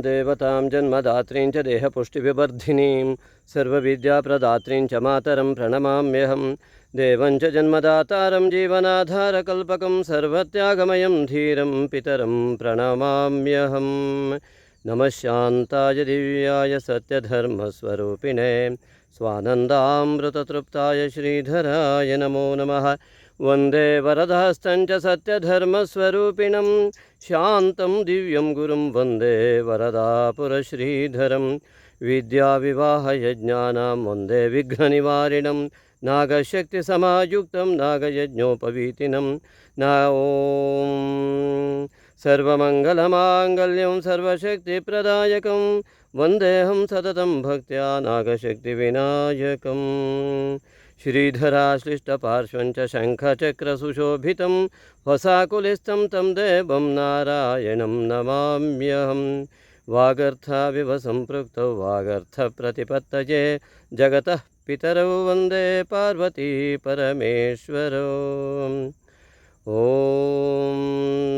देवतां जन्मदात्रीं च देहपुष्टिविवर्धिनीं, सर्वविद्याप्रदात्रीं च मातरं प्रणमाम्यहं, देवं च जन्मदातारं जीवनाधारकल्पकं, सर्वत्यागमयं धीरं पितरं प्रणमाम्यहं। नमः शान्ताय दिव्याय सत्यधर्मस्वरूपिणे, स्वानन्दामृततृप्ताय श्रीधराय नमो नमः। वन्दे वरदहस्तं च सत्यधर्मस्वरूपिणं शान्तं दिव्यं गुरुं वन्दे वरदापुरश्रीधरं विद्याविवाहयज्ञानां वन्दे विघ्ननिवारिणं नागशक्तिसमायुक्तं नागयज्ञोपवीतिनं। न ॐ सर्वमङ्गलमाङ्गल्यं सर्वशक्तिप्रदायकं वन्देऽहं सततं भक्त्या नागशक्तिविनायकम् श्रीधराश्लिष्टपार्श्वं च शङ्खचक्रसुशोभितं वसाकुलिस्थं तं देवं नारायणं नमाम्यहं। वागर्थाविव सम्पृक्तौ वागर्थप्रतिपत्तये जगतः पितरौ वंदे पार्वती परमेश्वरौ। ॐ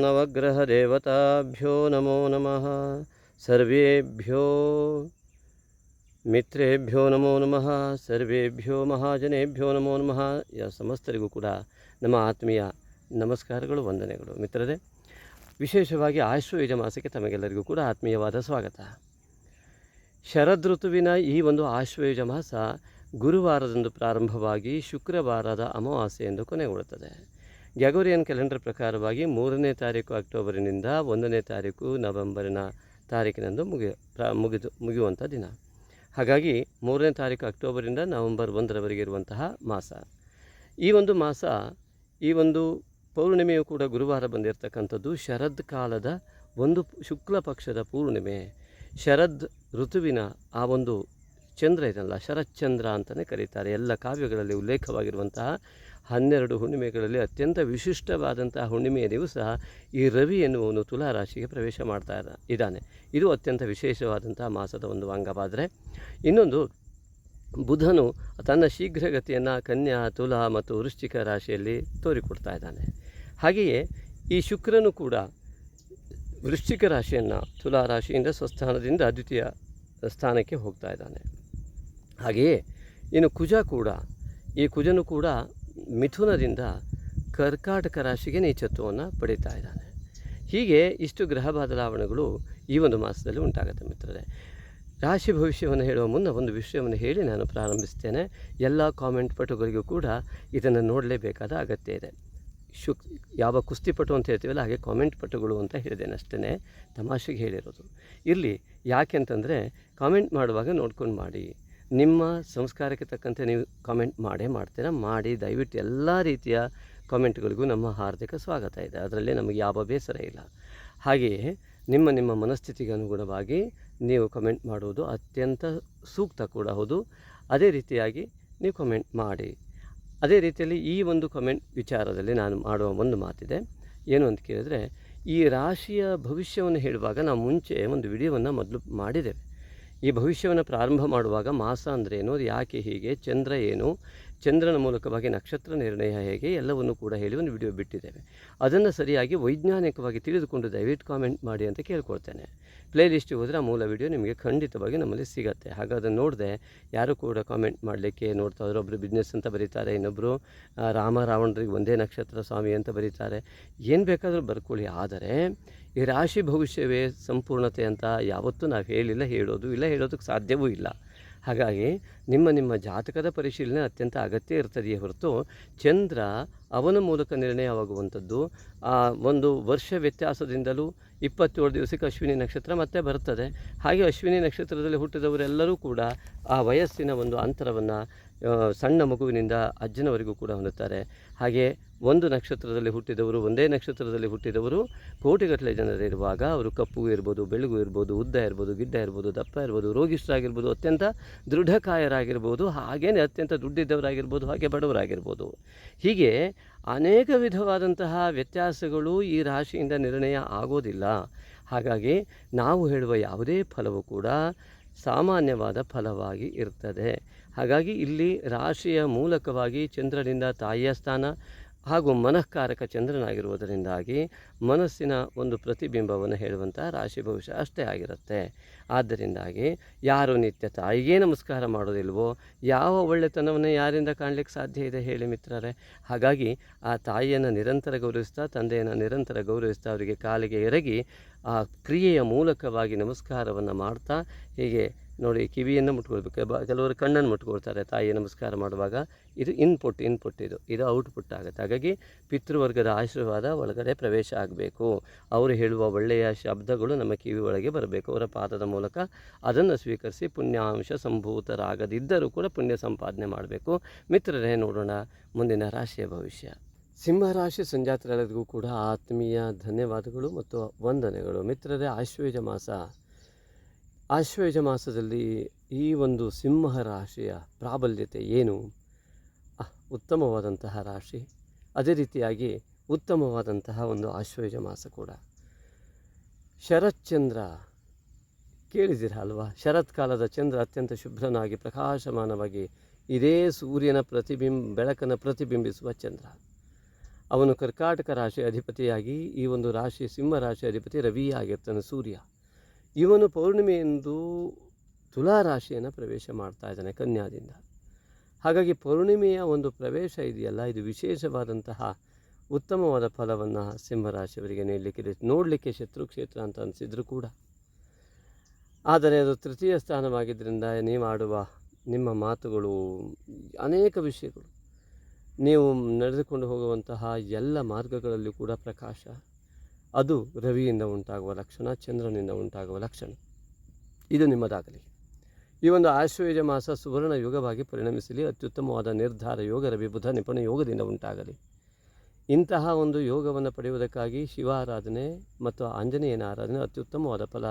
नवग्रहदेवताभ्यो नमो नमः। सर्वेभ्यो ಮಿತ್ರೇಭ್ಯೋ ನಮೋ ನಮಃ ಸರ್ವೇಭ್ಯೋ ಮಹಾಜನೇಭ್ಯೋ ನಮೋ ನಮಃ ಯ ಸಮಸ್ತರಿಗೂ ಕೂಡ ನಮ್ಮ ಆತ್ಮೀಯ ನಮಸ್ಕಾರಗಳು, ವಂದನೆಗಳು. ಮಿತ್ರರೇ, ವಿಶೇಷವಾಗಿ ಆಶ್ವಯುಜ ಮಾಸಕ್ಕೆ ತಮಗೆಲ್ಲರಿಗೂ ಕೂಡ ಆತ್ಮೀಯವಾದ ಸ್ವಾಗತ. ಶರದ್ ಋತುವಿನ ಈ ಒಂದು ಆಶ್ವಯುಜ ಮಾಸ ಗುರುವಾರದಂದು ಪ್ರಾರಂಭವಾಗಿ ಶುಕ್ರವಾರದ ಅಮಾವಾಸ್ಯೆಯೆಂದು ಕೊನೆಗೊಳ್ಳುತ್ತದೆ. ಗ್ಯಾಗೋರಿಯನ್ ಕ್ಯಾಲೆಂಡರ್ ಪ್ರಕಾರವಾಗಿ ಮೂರನೇ ತಾರೀಕು ಅಕ್ಟೋಬರಿನಿಂದ ಒಂದನೇ ತಾರೀಕು ನವೆಂಬರಿನ ತಾರೀಕಿನಂದು ಮುಗಿ ಮುಗಿದು, ಮುಗಿಯುವಂಥ ದಿನ. ಹಾಗಾಗಿ ಮೂರನೇ ತಾರೀಕು ಅಕ್ಟೋಬರಿಂದ ನವಂಬರ್ ಒಂದರವರೆಗೆ ಇರುವಂತಹ ಮಾಸ. ಈ ಒಂದು ಮಾಸ, ಈ ಒಂದು ಪೌರ್ಣಿಮೆಯು ಕೂಡ ಗುರುವಾರ ಬಂದಿರತಕ್ಕಂಥದ್ದು ಶರದ್ ಕಾಲದ ಒಂದು ಶುಕ್ಲ ಪಕ್ಷದ ಪೂರ್ಣಿಮೆ. ಶರದ್ ಋತುವಿನ ಆ ಒಂದು ಚಂದ್ರ ಇದಲ್ಲ ಶರಚಂದ್ರ ಅಂತಲೇ ಕರೀತಾರೆ. ಎಲ್ಲ ಕಾವ್ಯಗಳಲ್ಲಿ ಉಲ್ಲೇಖವಾಗಿರುವಂತಹ ಹನ್ನೆರಡು ಹುಣ್ಣಿಮೆಗಳಲ್ಲಿ ಅತ್ಯಂತ ವಿಶಿಷ್ಟವಾದಂತಹ ಹುಣ್ಣಿಮೆಯ ದಿವಸ ಈ ರವಿ ಎನ್ನುವನು ತುಲಾ ರಾಶಿಗೆ ಪ್ರವೇಶ ಮಾಡ್ತಾ ಇದ್ದ ಇದ್ದಾನೆ. ಇದು ಅತ್ಯಂತ ವಿಶೇಷವಾದಂತಹ ಮಾಸದ ಒಂದು ಅಂಗವಾದರೆ. ಇನ್ನೊಂದು, ಬುಧನು ತನ್ನ ಶೀಘ್ರಗತಿಯನ್ನು ಕನ್ಯಾ, ತುಲಾ ಮತ್ತು ವೃಶ್ಚಿಕ ರಾಶಿಯಲ್ಲಿ ತೋರಿಕೊಡ್ತಾ ಇದ್ದಾನೆ. ಹಾಗೆಯೇ ಈ ಶುಕ್ರನು ಕೂಡ ವೃಶ್ಚಿಕ ರಾಶಿಯನ್ನು ತುಲಾ ರಾಶಿಯಿಂದ ಸ್ವಸ್ಥಾನದಿಂದ ದ್ವಿತೀಯ ಸ್ಥಾನಕ್ಕೆ ಹೋಗ್ತಾ ಇದ್ದಾನೆ. ಹಾಗೆಯೇ ಇನ್ನು ಕುಜ ಕೂಡ ಈ ಕುಜನು ಕೂಡ ಮಿಥುನದಿಂದ ಕರ್ಕಾಟಕ ರಾಶಿಗೆ ನೀಚತ್ವವನ್ನು ಪಡೀತಾ ಇದ್ದಾನೆ. ಹೀಗೆ ಇಷ್ಟು ಗ್ರಹ ಬದಲಾವಣೆಗಳು ಈ ಒಂದು ಮಾಸದಲ್ಲಿ ಉಂಟಾಗುತ್ತೆ ಮಿತ್ರರೇ. ರಾಶಿ ಭವಿಷ್ಯವನ್ನು ಹೇಳುವ ಮುನ್ನ ಒಂದು ವಿಷಯವನ್ನು ಹೇಳಿ ನಾನು ಪ್ರಾರಂಭಿಸ್ತೇನೆ. ಎಲ್ಲ ಕಾಮೆಂಟ್ ಪಟುಗಳಿಗೂ ಕೂಡ ಇದನ್ನು ನೋಡಲೇಬೇಕಾದ ಅಗತ್ಯ ಇದೆ. ಶುಕ್ ಯಾವ ಕುಸ್ತಿಪಟು ಅಂತ ಹೇಳ್ತೀವಲ್ಲ, ಹಾಗೆ ಕಾಮೆಂಟ್ ಪಟುಗಳು ಅಂತ ಹೇಳಿದ್ದೇನೆ ಅಷ್ಟೇ ತಮಾಷೆಗೆ ಹೇಳಿರೋದು. ಇರಲಿ, ಯಾಕೆ ಅಂತಂದರೆ ಕಾಮೆಂಟ್ ಮಾಡುವಾಗ ನೋಡ್ಕೊಂಡು ಮಾಡಿ. ನಿಮ್ಮ ಸಂಸ್ಕಾರಕ್ಕೆ ತಕ್ಕಂತೆ ನೀವು ಕಾಮೆಂಟ್ ಮಾಡೇ ಮಾಡ್ತೀರಾ? ಮಾಡಿ, ದಯವಿಟ್ಟು ಎಲ್ಲ ರೀತಿಯ ಕಾಮೆಂಟ್ಗಳಿಗೂ ನಮ್ಮ ಹಾರ್ದಿಕ ಸ್ವಾಗತ ಇದೆ. ಅದರಲ್ಲಿ ನಮಗೆ ಯಾವ ಬೇಸರ ಇಲ್ಲ. ಹಾಗೆಯೇ ನಿಮ್ಮ ನಿಮ್ಮ ಮನಸ್ಥಿತಿಗೆ ಅನುಗುಣವಾಗಿ ನೀವು ಕಮೆಂಟ್ ಮಾಡುವುದು ಅತ್ಯಂತ ಸೂಕ್ತ ಕೂಡ ಹೌದು. ಅದೇ ರೀತಿಯಾಗಿ ನೀವು ಕಮೆಂಟ್ ಮಾಡಿ. ಅದೇ ರೀತಿಯಲ್ಲಿ ಈ ಒಂದು ಕಮೆಂಟ್ ವಿಚಾರದಲ್ಲಿ ನಾನು ಮಾಡುವ ಒಂದು ಮಾತಿದೆ. ಏನು ಅಂತ ಕೇಳಿದ್ರೆ, ಈ ರಾಶಿಯ ಭವಿಷ್ಯವನ್ನು ಹೇಳುವಾಗ ನಾವು ಮುಂಚೆ ಒಂದು ವಿಡಿಯೋವನ್ನು ಮೊದಲು ಮಾಡಿದ್ದೇವೆ. ಈ ಭವಿಷ್ಯವನ್ನು ಪ್ರಾರಂಭ ಮಾಡುವಾಗ ಮಾಸ ಅಂದ್ರೇನು ಅದು ಯಾಕೆ ಹೀಗೆ? ಚಂದ್ರ ಏನು? ಚಂದ್ರನ ಮೂಲಕವಾಗಿ ನಕ್ಷತ್ರ ನಿರ್ಣಯ ಹೇಗೆ ಎಲ್ಲವನ್ನು ಕೂಡ ಹೇಳಿ ಒಂದು ವಿಡಿಯೋ ಬಿಟ್ಟಿದ್ದೇವೆ. ಅದನ್ನು ಸರಿಯಾಗಿ ವೈಜ್ಞಾನಿಕವಾಗಿ ತಿಳಿದುಕೊಂಡು ದಯವಿಟ್ಟು ಕಾಮೆಂಟ್ ಮಾಡಿ ಅಂತ ಕೇಳ್ಕೊಳ್ತೇನೆ. ಪ್ಲೇ ಲಿಸ್ಟಿಗೆ ಹೋದರೆ ಆ ಮೂಲ ವಿಡಿಯೋ ನಿಮಗೆ ಖಂಡಿತವಾಗಿ ನಮ್ಮಲ್ಲಿ ಸಿಗುತ್ತೆ. ಹಾಗೆ ಅದನ್ನು ನೋಡಿದೆ ಯಾರು ಕೂಡ ಕಾಮೆಂಟ್ ಮಾಡಲಿಕ್ಕೆ ನೋಡ್ತಾ ಇದ್ರು ಒಬ್ಬರು ಬಿಸ್ನೆಸ್ ಅಂತ ಬರೀತಾರೆ ಇನ್ನೊಬ್ಬರು ರಾಮ ರಾವಣರಿಗೆ ಒಂದೇ ನಕ್ಷತ್ರ ಸ್ವಾಮಿ ಅಂತ ಬರೀತಾರೆ. ಏನು ಬೇಕಾದರೂ ಬರ್ಕೊಳ್ಳಿ. ಆದರೆ ಈ ರಾಶಿ ಭವಿಷ್ಯವೇ ಸಂಪೂರ್ಣತೆ ಅಂತ ಯಾವತ್ತೂ ನಾವು ಹೇಳಿಲ್ಲ, ಹೇಳೋದು ಇಲ್ಲ, ಹೇಳೋದಕ್ಕೆ ಸಾಧ್ಯವೂ ಇಲ್ಲ. ಹಾಗಾಗಿ ನಿಮ್ಮ ನಿಮ್ಮ ಜಾತಕದ ಪರಿಶೀಲನೆ ಅತ್ಯಂತ ಅಗತ್ಯ ಇರ್ತದೆಯೇ ಹೊರತು ಚಂದ್ರ ಅವನ ಮೂಲಕ ನಿರ್ಣಯವಾಗುವಂಥದ್ದು, ಆ ಒಂದು ವರ್ಷ ವ್ಯತ್ಯಾಸದಿಂದಲೂ ಇಪ್ಪತ್ತೇಳು ದಿವಸಕ್ಕೆ ಅಶ್ವಿನಿ ನಕ್ಷತ್ರ ಮತ್ತೆ ಬರ್ತದೆ ಹಾಗೆ ಅಶ್ವಿನಿ ನಕ್ಷತ್ರದಲ್ಲಿ ಹುಟ್ಟಿದವರೆಲ್ಲರೂ ಕೂಡ ಆ ವಯಸ್ಸಿನ ಒಂದು ಅಂತರವನ್ನು ಸಣ್ಣ ಮಗುವಿನಿಂದ ಅಜ್ಜನವರೆಗೂ ಕೂಡ ಹೊಂದುತ್ತಾರೆ. ಹಾಗೆ ಒಂದು ನಕ್ಷತ್ರದಲ್ಲಿ ಹುಟ್ಟಿದವರು, ಒಂದೇ ನಕ್ಷತ್ರದಲ್ಲಿ ಹುಟ್ಟಿದವರು, ಕೋಟಿಗಟ್ಟಲೆ ಜನರಿರುವಾಗ ಅವರು ಕಪ್ಪು ಇರ್ಬೋದು ಬೆಳಗು ಇರ್ಬೋದು, ಉದ್ದ ಇರ್ಬೋದು, ಗಿಡ್ಡ ಇರ್ಬೋದು, ದಪ್ಪ ಇರ್ಬೋದು, ರೋಗಿಷ್ಠರಾಗಿರ್ಬೋದು, ಅತ್ಯಂತ ದೃಢಕಾಯರಾಗಿರ್ಬೋದು ಹಾಗೇ ಅತ್ಯಂತ ದುಡ್ಡಿದ್ದವರಾಗಿರ್ಬೋದು, ಹಾಗೆ ಬಡವರಾಗಿರ್ಬೋದು. ಹೀಗೆ ಅನೇಕ ವಿಧವಾದಂತಹ ವ್ಯತ್ಯಾಸಗಳು ಈ ರಾಶಿಯಿಂದ ನಿರ್ಣಯ ಆಗೋದಿಲ್ಲ. ಹಾಗಾಗಿ ನಾವು ಹೇಳುವ ಯಾವುದೇ ಫಲವು ಕೂಡ ಸಾಮಾನ್ಯವಾದ ಫಲವಾಗಿ ಇರ್ತದೆ. ಹಾಗಾಗಿ ಇಲ್ಲಿ ರಾಶಿಯ ಮೂಲಕವಾಗಿ ಚಂದ್ರನಿಂದ ತಾಯಿಯ ಸ್ಥಾನ ಹಾಗೂ ಮನಃಕಾರಕ ಚಂದ್ರನಾಗಿರುವುದರಿಂದಾಗಿ ಮನಸ್ಸಿನ ಒಂದು ಪ್ರತಿಬಿಂಬವನ್ನು ಹೇಳುವಂಥ ರಾಶಿ ಭವಿಷ್ಯ ಅಷ್ಟೇ ಆಗಿರುತ್ತೆ. ಆದ್ದರಿಂದಾಗಿ ಯಾರು ನಿತ್ಯ ತಾಯಿಗೆ ನಮಸ್ಕಾರ ಮಾಡೋದಿಲ್ವೋ, ಯಾವ ಒಳ್ಳೆತನವನ್ನು ಯಾರಿಂದ ಕಾಣಲಿಕ್ಕೆ ಸಾಧ್ಯ ಇದೆ ಹೇಳಿ ಮಿತ್ರರೇ? ಹಾಗಾಗಿ ಆ ತಾಯಿಯನ್ನು ನಿರಂತರ ಗೌರವಿಸ್ತಾ, ತಂದೆಯನ್ನು ನಿರಂತರ ಗೌರವಿಸ್ತಾ, ಅವರಿಗೆ ಕಾಲಿಗೆ ಎರಗಿ ಆ ಕ್ರಿಯೆಯ ಮೂಲಕವಾಗಿ ನಮಸ್ಕಾರವನ್ನು ಮಾಡ್ತಾ, ಹೀಗೆ ನೋಡಿ ಕಿವಿಯನ್ನು ಮುಟ್ಕೊಳ್ಬೇಕು. ಕೆಲವರು ಕಣ್ಣನ್ನು ಮುಟ್ಕೊಳ್ತಾರೆ. ತಾಯಿ ನಮಸ್ಕಾರ ಮಾಡುವಾಗ ಇದು ಇನ್ಪುಟ್ ಇನ್ಪುಟ್ ಇದು. ಇದು ಔಟ್ಪುಟ್ ಆಗುತ್ತೆ. ಹಾಗಾಗಿ ಪಿತೃವರ್ಗದ ಆಶೀರ್ವಾದ ಒಳಗಡೆ ಪ್ರವೇಶ ಆಗಬೇಕು. ಅವರು ಹೇಳುವ ಒಳ್ಳೆಯ ಶಬ್ದಗಳು ನಮ್ಮ ಕಿವಿ ಒಳಗೆ ಬರಬೇಕು. ಅವರ ಪಾದದ ಮೂಲಕ ಅದನ್ನು ಸ್ವೀಕರಿಸಿ ಪುಣ್ಯಾಂಶ ಸಂಭೂತರಾಗದಿದ್ದರೂ ಕೂಡ ಪುಣ್ಯ ಸಂಪಾದನೆ ಮಾಡಬೇಕು. ಮಿತ್ರರೇ, ನೋಡೋಣ ಮುಂದಿನ ರಾಶಿಯ ಭವಿಷ್ಯ. ಸಿಂಹರಾಶಿ ಸಂಜಾತರೆಲ್ಲರಿಗೂ ಕೂಡ ಆತ್ಮೀಯ ಧನ್ಯವಾದಗಳು ಮತ್ತು ವಂದನೆಗಳು. ಮಿತ್ರರೇ, ಆಶ್ವೇಜ ಮಾಸ. ಆಶ್ವೇಜ ಮಾಸದಲ್ಲಿ ಈ ಒಂದು ಸಿಂಹ ರಾಶಿಯ ಪ್ರಾಬಲ್ಯತೆ ಏನು? ಉತ್ತಮವಾದಂತಹ ರಾಶಿ. ಅದೇ ರೀತಿಯಾಗಿ ಉತ್ತಮವಾದಂತಹ ಒಂದು ಆಶ್ವೇಜ ಮಾಸ ಕೂಡ. ಶರತ್ಚಂದ್ರ ಕೇಳಿದಿರ ಅಲ್ವಾ? ಶರತ್ಕಾಲದ ಚಂದ್ರ ಅತ್ಯಂತ ಶುಭ್ರನಾಗಿ ಪ್ರಕಾಶಮಾನವಾಗಿ ಇದೇ ಸೂರ್ಯನ ಪ್ರತಿಬಿಂಬ ಬೆಳಕನ್ನು ಪ್ರತಿಬಿಂಬಿಸುವ ಚಂದ್ರ. ಅವನು ಕರ್ಕಾಟಕ ರಾಶಿ ಅಧಿಪತಿಯಾಗಿ ಈ ಒಂದು ರಾಶಿ, ಸಿಂಹ ರಾಶಿ ಅಧಿಪತಿ ರವಿ ಆಗಿರ್ತಾನೆ ಸೂರ್ಯ. ಇವನು ಪೌರ್ಣಿಮೆಯೆಂದು ತುಲಾರಾಶಿಯನ್ನು ಪ್ರವೇಶ ಮಾಡ್ತಾ ಇದ್ದಾನೆ ಕನ್ಯಾದಿಂದ. ಹಾಗಾಗಿ ಪೌರ್ಣಿಮೆಯ ಒಂದು ಪ್ರವೇಶ ಇದೆಯಲ್ಲ, ಇದು ವಿಶೇಷವಾದಂತಹ ಉತ್ತಮವಾದ ಫಲವನ್ನು ಸಿಂಹರಾಶಿಯವರಿಗೆ ನೀಡಲಿಕ್ಕಿದೆ. ನೋಡಲಿಕ್ಕೆ ಶತ್ರು ಕ್ಷೇತ್ರ ಅಂತ ಅನಿಸಿದ್ರು ಕೂಡ. ಆದರೆ ಅದು ತೃತೀಯ ಸ್ಥಾನವಾಗಿದ್ದರಿಂದ ನೀವು ಆಡುವ ನಿಮ್ಮ ಮಾತುಗಳು, ಅನೇಕ ವಿಷಯಗಳು, ನೀವು ನಡೆದುಕೊಂಡು ಹೋಗುವಂತಹ ಎಲ್ಲ ಮಾರ್ಗಗಳಲ್ಲಿ ಕೂಡ ಪ್ರಕಾಶ. ಅದು ರವಿಯಿಂದ ಉಂಟಾಗುವ ಲಕ್ಷಣ, ಚಂದ್ರನಿಂದ ಉಂಟಾಗುವ ಲಕ್ಷಣ. ಇದು ನಿಮ್ಮದಾಗಲಿ. ಈ ಒಂದು ಆಶ್ವಯುಜ ಮಾಸ ಸುವರ್ಣ ಯುಗವಾಗಿ ಪರಿಣಮಿಸಲಿ. ಅತ್ಯುತ್ತಮವಾದ ನಿರ್ಧಾರ ಯೋಗ ರವಿ ಬುಧ ನಿಪುಣ ಯೋಗದಿಂದ ಉಂಟಾಗಲಿ. ಇಂತಹ ಒಂದು ಯೋಗವನ್ನು ಪಡೆಯುವುದಕ್ಕಾಗಿ ಶಿವ ಆರಾಧನೆ ಮತ್ತು ಆಂಜನೇಯನ ಆರಾಧನೆ ಅತ್ಯುತ್ತಮವಾದ ಫಲ.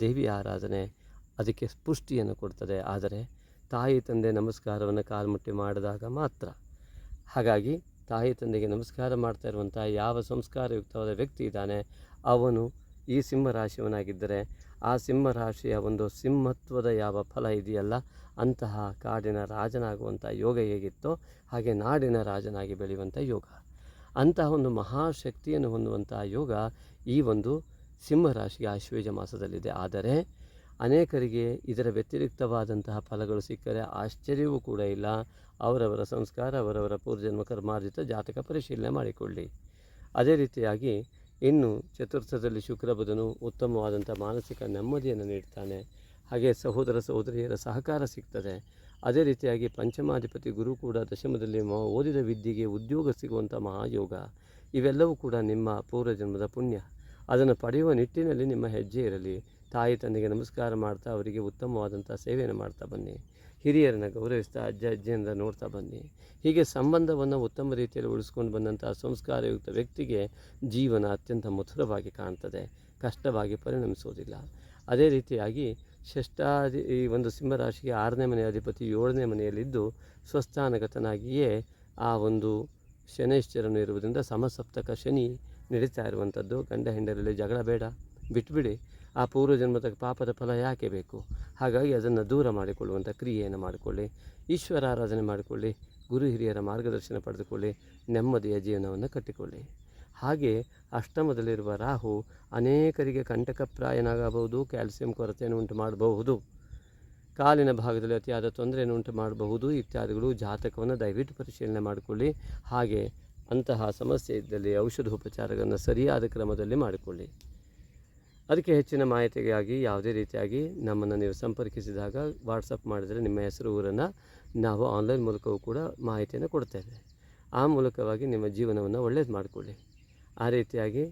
ದೇವಿಯ ಆರಾಧನೆ ಅದಕ್ಕೆ ಪುಷ್ಟಿಯನ್ನು ಕೊಡ್ತದೆ. ಆದರೆ ತಾಯಿ, ತಂದೆ ನಮಸ್ಕಾರವನ್ನು ಕಾಲ್ಮುಟ್ಟಿ ಮಾಡಿದಾಗ ಮಾತ್ರ. ಹಾಗಾಗಿ ತಾಯಿ ತಂದೆಗೆ ನಮಸ್ಕಾರ ಮಾಡ್ತಾ ಇರುವಂಥ ಯಾವ ಸಂಸ್ಕಾರಯುಕ್ತವಾದ ವ್ಯಕ್ತಿ ಇದ್ದಾನೆ, ಅವನು ಈ ಸಿಂಹ ರಾಶಿಯವನಾಗಿದ್ದರೆ ಆ ಸಿಂಹರಾಶಿಯ ಒಂದು ಸಿಂಹತ್ವದ ಯಾವ ಫಲ ಇದೆಯಲ್ಲ, ಅಂತಹ ಕಾಡಿನ ರಾಜನಾಗುವಂಥ ಯೋಗ ಹೇಗಿತ್ತೋ ಹಾಗೆ ನಾಡಿನ ರಾಜನಾಗಿ ಬೆಳೆಯುವಂಥ ಯೋಗ. ಅಂತಹ ಒಂದು ಮಹಾಶಕ್ತಿಯನ್ನು ಹೊಂದುವಂತಹ ಯೋಗ ಈ ಒಂದು ಸಿಂಹರಾಶಿಗೆ ಆಶ್ವೇಜ ಮಾಸದಲ್ಲಿದೆ. ಆದರೆ ಅನೇಕರಿಗೆ ಇದರ ವ್ಯತಿರಿಕ್ತವಾದಂತಹ ಫಲಗಳು ಸಿಕ್ಕರೆ ಆಶ್ಚರ್ಯವೂ ಕೂಡ ಇಲ್ಲ. ಅವರವರ ಸಂಸ್ಕಾರ, ಅವರವರ ಪೂರ್ವಜನ್ಮ, ಕರ್ಮಾರ್ಜಿತ ಜಾತಕ ಪರಿಶೀಲನೆ ಮಾಡಿಕೊಳ್ಳಿ. ಅದೇ ರೀತಿಯಾಗಿ ಇನ್ನು ಚತುರ್ಥದಲ್ಲಿ ಶುಕ್ರ ಬುಧನು ಉತ್ತಮವಾದಂಥ ಮಾನಸಿಕ ನೆಮ್ಮದಿಯನ್ನು ನೀಡ್ತಾನೆ. ಹಾಗೆ ಸಹೋದರ, ಸಹೋದರಿಯರ ಸಹಕಾರ ಸಿಗ್ತದೆ. ಅದೇ ರೀತಿಯಾಗಿ ಪಂಚಮಾಧಿಪತಿ ಗುರು ಕೂಡ ದಶಮದಲ್ಲಿ ಓದಿದ ವಿದ್ಯೆಗೆ ಉದ್ಯೋಗ ಸಿಗುವಂಥ ಮಹಾಯೋಗ. ಇವೆಲ್ಲವೂ ಕೂಡ ನಿಮ್ಮ ಪೂರ್ವಜನ್ಮದ ಪುಣ್ಯ. ಅದನ್ನು ಪಡೆಯುವ ನಿಟ್ಟಿನಲ್ಲಿ ನಿಮ್ಮ ಹೆಜ್ಜೆ ಇರಲಿ. ತಾಯಿ ತಂದೆಗೆ ನಮಸ್ಕಾರ ಮಾಡ್ತಾ ಅವರಿಗೆ ಉತ್ತಮವಾದಂಥ ಸೇವೆಯನ್ನು ಮಾಡ್ತಾ ಬನ್ನಿ. ಹಿರಿಯರನ್ನು ಗೌರವಿಸ್ತಾ ಅಜ್ಜ ಅಜ್ಜಿಯಿಂದ ನೋಡ್ತಾ ಬನ್ನಿ. ಹೀಗೆ ಸಂಬಂಧವನ್ನು ಉತ್ತಮ ರೀತಿಯಲ್ಲಿ ಉಳಿಸ್ಕೊಂಡು ಬಂದಂಥ ಸಂಸ್ಕಾರಯುಕ್ತ ವ್ಯಕ್ತಿಗೆ ಜೀವನ ಅತ್ಯಂತ ಮಧುರವಾಗಿ ಕಾಣ್ತದೆ. ಕಷ್ಟವಾಗಿ ಪರಿಣಮಿಸೋದಿಲ್ಲ ಅದೇ ರೀತಿಯಾಗಿ ಷಷ್ಠಾಧಿ ಈ ಒಂದು ಸಿಂಹರಾಶಿಗೆ ಆರನೇ ಮನೆಯ ಅಧಿಪತಿ ಏಳನೇ ಮನೆಯಲ್ಲಿದ್ದು ಸ್ವಸ್ಥಾನಗತನಾಗಿಯೇ ಆ ಒಂದು ಶನೈಶ್ಚರನು ಇರುವುದರಿಂದ ಸಮಸಪ್ತಕ ಶನಿ ನಡೀತಾ ಇರುವಂಥದ್ದು. ಗಂಡ ಹೆಂಡರಲ್ಲಿ ಜಗಳ ಬೇಡ. ಬಿಟ್ಬಿಡಿ. ಆ ಪೂರ್ವಜನ್ಮದ ಪಾಪದ ಫಲ ಯಾಕೆ ಬೇಕು? ಹಾಗಾಗಿ ಅದನ್ನು ದೂರ ಮಾಡಿಕೊಳ್ಳುವಂಥ ಕ್ರಿಯೆಯನ್ನು ಮಾಡಿಕೊಳ್ಳಿ ಈಶ್ವರ ಆರಾಧನೆ ಮಾಡಿಕೊಳ್ಳಿ, ಗುರು ಹಿರಿಯರ ಮಾರ್ಗದರ್ಶನ ಪಡೆದುಕೊಳ್ಳಿ, ನೆಮ್ಮದಿಯ ಜೀವನವನ್ನು ಕಟ್ಟಿಕೊಳ್ಳಿ. ಹಾಗೆ ಅಷ್ಟಮದಲ್ಲಿರುವ ರಾಹು ಅನೇಕರಿಗೆ ಕಂಟಕಪ್ರಾಯನಾಗಬಹುದು ಕ್ಯಾಲ್ಸಿಯಂ ಕೊರತೆಯನ್ನು ಉಂಟು ಮಾಡಬಹುದು ಕಾಲಿನ ಭಾಗದಲ್ಲಿ ಅತಿಯಾದ ತೊಂದರೆಯನ್ನು ಉಂಟು ಮಾಡಬಹುದು ಇತ್ಯಾದಿಗಳು ಜಾತಕವನ್ನು ದಯವಿಟ್ಟು ಪರಿಶೀಲನೆ ಮಾಡಿಕೊಳ್ಳಿ. ಹಾಗೆ ಅಂತಹ ಸಮಸ್ಯೆ ಇದ್ದಲ್ಲಿ ಔಷಧೋಪಚಾರಗಳನ್ನು ಸರಿಯಾದ ಕ್ರಮದಲ್ಲಿ ಮಾಡಿಕೊಳ್ಳಿ. ಅದಕ್ಕೆ ಹೆಚ್ಚಿನ ಮಾಹಿತಿಗಾಗಿ ಯಾವುದೇ ರೀತಿಯಾಗಿ ನಮ್ಮನ್ನು ನೀವು ಸಂಪರ್ಕಿಸಿದಾಗ ವಾಟ್ಸಪ್ ಮಾಡಿದರೆ ನಿಮ್ಮ ಹೆಸರು, ಊರನ್ನು ನಾವು ಆನ್ಲೈನ್ ಮೂಲಕವೂ ಕೂಡ ಮಾಹಿತಿಯನ್ನು ಕೊಡ್ತೇವೆ. ಆ ಮೂಲಕವಾಗಿ ನಿಮ್ಮ ಜೀವನವನ್ನು ಒಳ್ಳೇದು ಮಾಡಿಕೊಳ್ಳಿ. ಆ ರೀತಿಯಾಗಿ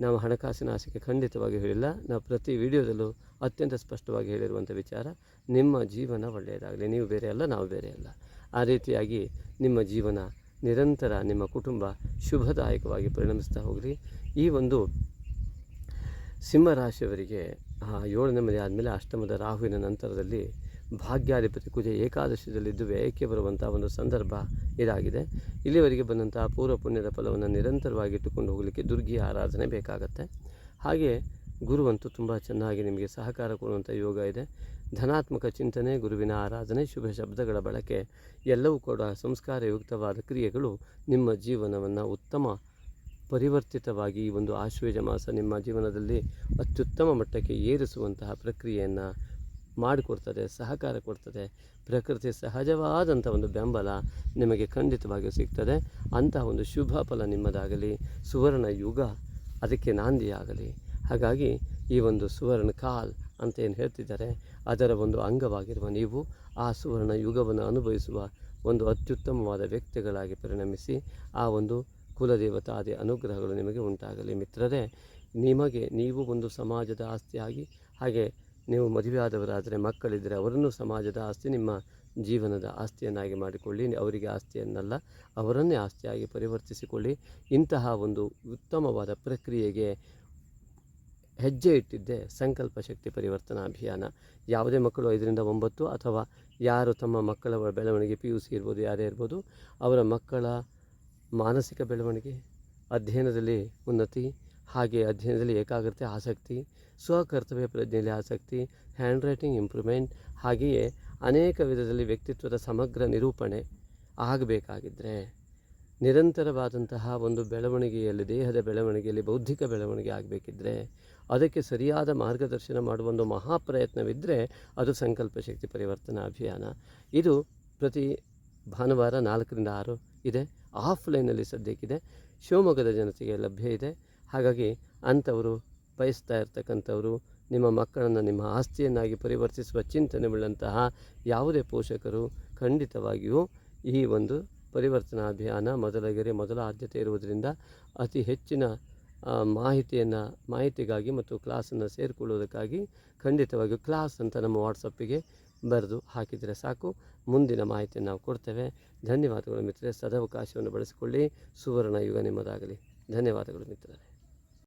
ನಾವು ಹಣಕಾಸಿನ ಆಸೆಗೆ ಖಂಡಿತವಾಗಿ ಹೇಳಿಲ್ಲ. ನಾವು ಪ್ರತಿ ವಿಡಿಯೋದಲ್ಲೂ ಅತ್ಯಂತ ಸ್ಪಷ್ಟವಾಗಿ ಹೇಳಿರುವಂಥ ವಿಚಾರ, ನಿಮ್ಮ ಜೀವನ ಒಳ್ಳೆಯದಾಗಲಿ. ನೀವು ಬೇರೆ ಅಲ್ಲ, ನಾವು ಬೇರೆ ಅಲ್ಲ. ಆ ರೀತಿಯಾಗಿ ನಿಮ್ಮ ಜೀವನ ನಿರಂತರ ನಿಮ್ಮ ಕುಟುಂಬ ಶುಭದಾಯಕವಾಗಿ ಪರಿಣಮಿಸ್ತಾ ಹೋಗಲಿ. ಈ ಒಂದು ಸಿಂಹರಾಶಿಯವರಿಗೆ ಏಳನೇ ಮನೆ ಆದಮೇಲೆ ಅಷ್ಟಮದ ರಾಹುವಿನ ನಂತರದಲ್ಲಿ ಭಾಗ್ಯಾಧಿಪತಿ ಕುಜ ಏಕಾದಶಿಯಲ್ಲಿದ್ದು ವ್ಯಯಕ್ಕೆ ಬರುವಂಥ ಒಂದು ಸಂದರ್ಭ ಇದಾಗಿದೆ. ಇಲ್ಲಿವರೆಗೆ ಬಂದಂತಹ ಪೂರ್ವ ಪುಣ್ಯದ ಫಲವನ್ನು ನಿರಂತರವಾಗಿ ಇಟ್ಟುಕೊಂಡು ಹೋಗಲಿಕ್ಕೆ ದುರ್ಗಿಯ ಆರಾಧನೆ ಬೇಕಾಗತ್ತೆ. ಹಾಗೆ ಗುರುವಂತೂ ತುಂಬ ಚೆನ್ನಾಗಿ ನಿಮಗೆ ಸಹಕಾರ ಕೊಡುವಂಥ ಯೋಗ ಇದೆ. ಧನಾತ್ಮಕ ಚಿಂತನೆ, ಗುರುವಿನ ಆರಾಧನೆ, ಶುಭ ಶಬ್ದಗಳ ಬಳಕೆ, ಎಲ್ಲವೂ ಕೂಡ ಸಂಸ್ಕಾರಯುಕ್ತವಾದ ಕ್ರಿಯೆಗಳು ನಿಮ್ಮ ಜೀವನವನ್ನು ಉತ್ತಮ ಪರಿವರ್ತಿತವಾಗಿ ಈ ಒಂದು ಆಶ್ವೇಜ ಮಾಸ ನಿಮ್ಮ ಜೀವನದಲ್ಲಿ ಅತ್ಯುತ್ತಮ ಮಟ್ಟಕ್ಕೆ ಏರಿಸುವಂತಹ ಪ್ರಕ್ರಿಯೆಯನ್ನು ಮಾಡಿಕೊಡ್ತದೆ, ಸಹಕಾರ ಕೊಡ್ತದೆ. ಪ್ರಕೃತಿ ಸಹಜವಾದಂಥ ಒಂದು ಬೆಂಬಲ ನಿಮಗೆ ಖಂಡಿತವಾಗಿಯೂ ಸಿಗ್ತದೆ. ಅಂತಹ ಒಂದು ಶುಭ ಫಲ ನಿಮ್ಮದಾಗಲಿ, ಸುವರ್ಣ ಯುಗ ಅದಕ್ಕೆ ನಾಂದಿಯಾಗಲಿ ಹಾಗಾಗಿ ಈ ಒಂದು ಸುವರ್ಣ ಕಾಲ್ ಅಂತ ಏನು ಹೇಳ್ತಿದ್ದಾರೆ, ಅದರ ಒಂದು ಅಂಗವಾಗಿರುವ ನೀವು ಆ ಸುವರ್ಣ ಯುಗವನ್ನು ಅನುಭವಿಸುವ ಒಂದು ಅತ್ಯುತ್ತಮವಾದ ವ್ಯಕ್ತಿಗಳಾಗಿ ಪರಿಣಮಿಸಿ ಆ ಒಂದು ಕುಲದೇವತಾದಿ ಅನುಗ್ರಹಗಳು ನಿಮಗೆ ಉಂಟಾಗಲಿ. ಮಿತ್ರರೇ, ನಿಮಗೆ ನೀವು ಒಂದು ಸಮಾಜದ ಆಸ್ತಿಯಾಗಿ, ಹಾಗೆ ನೀವು ಮದುವೆಯಾದವರಾದರೆ ಮಕ್ಕಳಿದ್ದರೆ ಅವರನ್ನು ಸಮಾಜದ ಆಸ್ತಿ ನಿಮ್ಮ ಜೀವನದ ಆಸ್ತಿಯನ್ನಾಗಿ ಮಾಡಿಕೊಳ್ಳಿ. ಅವರಿಗೆ ಆಸ್ತಿಯನ್ನಲ್ಲ, ಅವರನ್ನೇ ಆಸ್ತಿಯಾಗಿ ಪರಿವರ್ತಿಸಿಕೊಳ್ಳಿ. ಇಂತಹ ಒಂದು ಉತ್ತಮವಾದ ಪ್ರಕ್ರಿಯೆಗೆ ಹೆಜ್ಜೆ ಇಟ್ಟಿದ್ದೆ ಸಂಕಲ್ಪ ಶಕ್ತಿ ಪರಿವರ್ತನಾ ಅಭಿಯಾನ. ಯಾವುದೇ ಮಕ್ಕಳು ಐದರಿಂದ ಒಂಬತ್ತು ಅಥವಾ ಯಾರು ತಮ್ಮ ಮಕ್ಕಳ ಬೆಳವಣಿಗೆ ಪಿ ಯು ಸಿ ಇರ್ಬೋದು, ಯಾರೇ ಇರ್ಬೋದು, ಅವರ ಮಕ್ಕಳ ಮಾನಸಿಕ ಬೆಳವಣಿಗೆ ಅಧ್ಯಯನದಲ್ಲಿ ಉನ್ನತಿ, ಹಾಗೆ ಅಧ್ಯಯನದಲ್ಲಿ ಏಕಾಗ್ರತೆ, ಆಸಕ್ತಿ, ಸ್ವಕರ್ತವ್ಯ ಪ್ರಜ್ಞೆಯಲ್ಲಿ ಆಸಕ್ತಿ ಹ್ಯಾಂಡ್ ರೈಟಿಂಗ್ ಇಂಪ್ರೂವ್ಮೆಂಟ್ ಹಾಗೆಯೇ ಅನೇಕ ವಿಧದಲ್ಲಿ ವ್ಯಕ್ತಿತ್ವದ ಸಮಗ್ರ ನಿರೂಪಣೆ ಆಗಬೇಕಾಗಿದ್ದರೆ ನಿರಂತರವಾದಂತಹ ಒಂದು ಬೆಳವಣಿಗೆಯಲ್ಲಿ, ದೇಹದ ಬೆಳವಣಿಗೆಯಲ್ಲಿ, ಬೌದ್ಧಿಕ ಬೆಳವಣಿಗೆ ಆಗಬೇಕಿದ್ರೆ ಅದಕ್ಕೆ ಸರಿಯಾದ ಮಾರ್ಗದರ್ಶನ ಮಾಡುವ ಒಂದು ಮಹಾಪ್ರಯತ್ನವಿದ್ದರೆ ಅದು ಸಂಕಲ್ಪ ಶಕ್ತಿ ಪರಿವರ್ತನಾ ಅಭಿಯಾನ. ಇದು ಪ್ರತಿ ಭಾನುವಾರ ನಾಲ್ಕರಿಂದ ಆರು ಇದೆ. ಆಫ್ಲೈನಲ್ಲಿ ಸದ್ಯಕ್ಕಿದೆ ಶಿವಮೊಗ್ಗದ ಜನತೆಗೆ ಲಭ್ಯ ಇದೆ. ಹಾಗಾಗಿ ಅಂಥವರು ಬಯಸ್ತಾ ಇರ್ತಕ್ಕಂಥವರು, ನಿಮ್ಮ ಮಕ್ಕಳನ್ನು ನಿಮ್ಮ ಆಸ್ತಿಯನ್ನಾಗಿ ಪರಿವರ್ತಿಸುವ ಚಿಂತನೆ ಉಳ್ಳಂತಹ ಯಾವುದೇ ಪೋಷಕರು ಖಂಡಿತವಾಗಿಯೂ ಈ ಒಂದು ಪರಿವರ್ತನಾ ಅಭಿಯಾನ ಮೊದಲಗೆರೆ ಮೊದಲ ಆದ್ಯತೆ ಇರುವುದರಿಂದ ಅತಿ ಹೆಚ್ಚಿನ ಮಾಹಿತಿಯನ್ನು, ಮಾಹಿತಿಗಾಗಿ ಮತ್ತು ಕ್ಲಾಸನ್ನು ಸೇರಿಕೊಳ್ಳುವುದಕ್ಕಾಗಿ ಖಂಡಿತವಾಗಿಯೂ ಕ್ಲಾಸ್ ಅಂತ ನಮ್ಮ ವಾಟ್ಸಪ್ಪಿಗೆ ಬರೆದು ಹಾಕಿದರೆ ಸಾಕು. ಮುಂದಿನ ಮಾಹಿತಿಯನ್ನು ನಾವು ಕೊಡ್ತೇವೆ. ಧನ್ಯವಾದಗಳು ಮಿತ್ರರೇ. ಸದವಕಾಶವನ್ನು ಬಳಸಿಕೊಳ್ಳಿ. ಸುವರ್ಣ ಯುಗ ನಿಮ್ಮದಾಗಲಿ. ಧನ್ಯವಾದಗಳು ಮಿತ್ರರೇ.